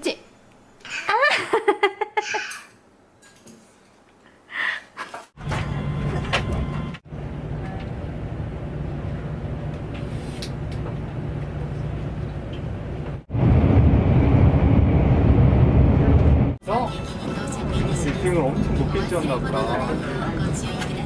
그치? 아! 어? 엄청 높게 지었나 보다.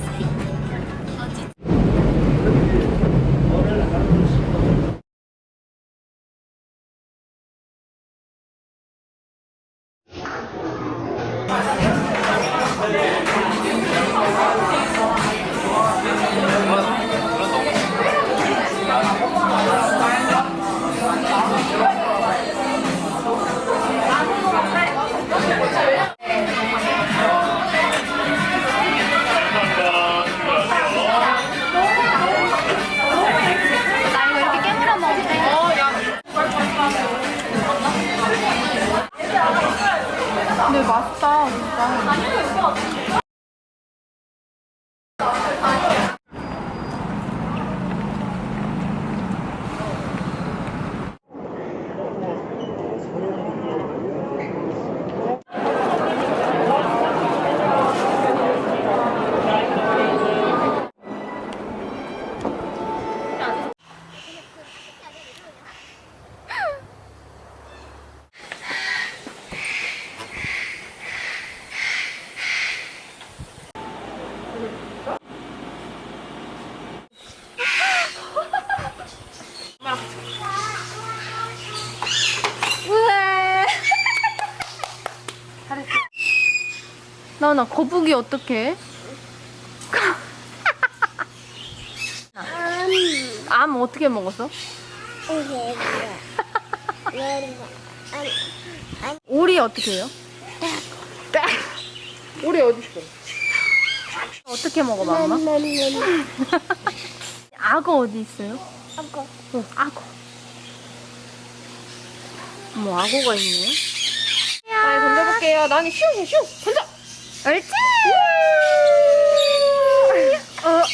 나나 거북이 어떡해? 암 어떻게 먹었어? 오리 어떻게 해요? 오리 어디 있어? 어떻게 먹어, 맘마? 악어 어디 있어요? 아까 어, 악어. 뭐 악어가 있네. 빨리 던져볼게요. 나니 슈, 슈, 던져. 옳지. 어, 어.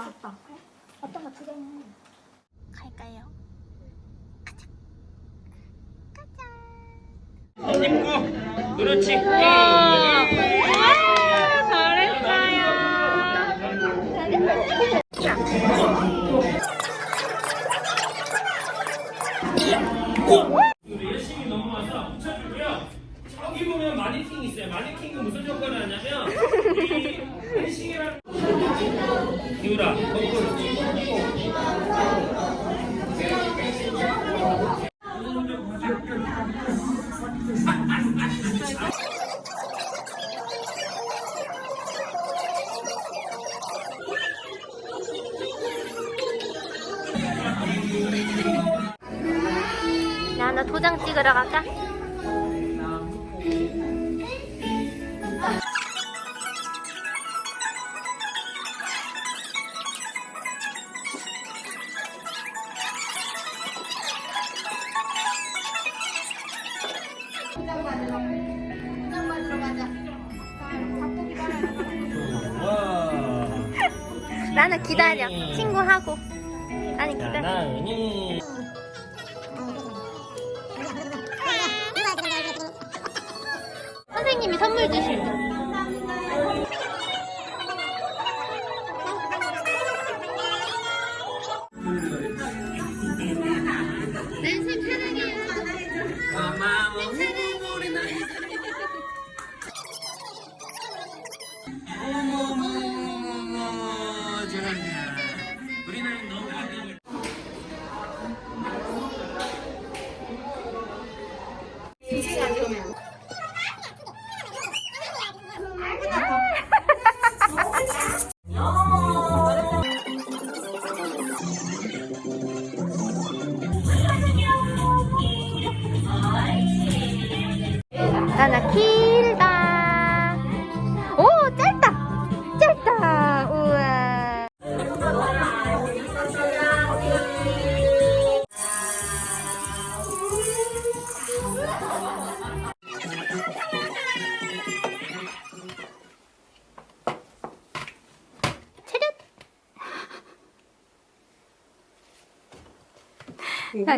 맛있다. 어떤 거 두 개? 갈까요? 그렇지. 나는 기다려. 친구하고. 아니 기다려. 나은이. 사모님이 선물 주실 때. 你看